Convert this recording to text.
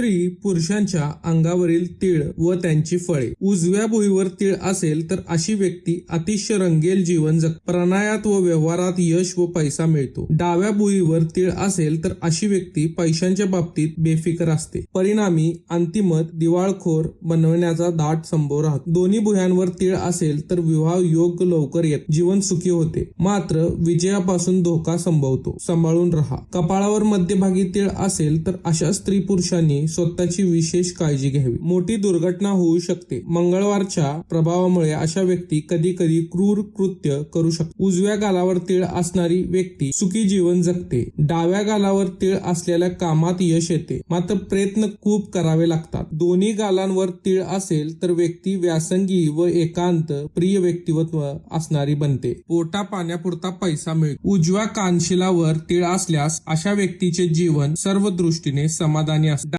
स्त्री पुरुषांच्या अंगावरील तीळ व त्यांची फळे. उजव्या भुईवर तीळ असेल तर अशी व्यक्ती अतिशय रंगेल जीवन जग प्रणायात व व्यवहारात यश व पैसा मिळतो. डाव्या भुईवर तीळ असेल तर अशी व्यक्ती पैशांच्या बाबतीत बेफिकर असते. परिणामी अंतिमत दिवाळखोर बनवण्याचा दाट संभव राहतो. दोन्ही भुयांवर तीळ असेल तर विवाह योग लवकर येत जीवन सुखी होते. मात्र विजयापासून धोका संभवतो. सांभाळून राहा. कपाळावर मध्यभागी तीळ असेल तर अशा स्त्री पुरुषांनी स्वतःची विशेष काळजी घ्यावी. मोठी दुर्घटना होऊ शकते. मंगळवारच्या प्रभावामुळे अशा व्यक्ती कधी कधी क्रूर कृत्य करू शकते उजव्या गालावर तीळ असणारी व्यक्ती सुखी जीवन जगते. डाव्या गालावर तीळ असलेल्या कामात यश येते. मात्र प्रयत्न खूप करावे लागतात. दोन्ही गालांवर तीळ असेल तर व्यक्ती व्यासंगी व एकांत प्रिय व्यक्तिमत्व असणारी बनते. पोटा पाण्यापुरता पैसा मिळतो. उजव्या कानशिलावर तीळ असल्यास अशा व्यक्तीचे जीवन सर्व दृष्टीने समाधानी असते.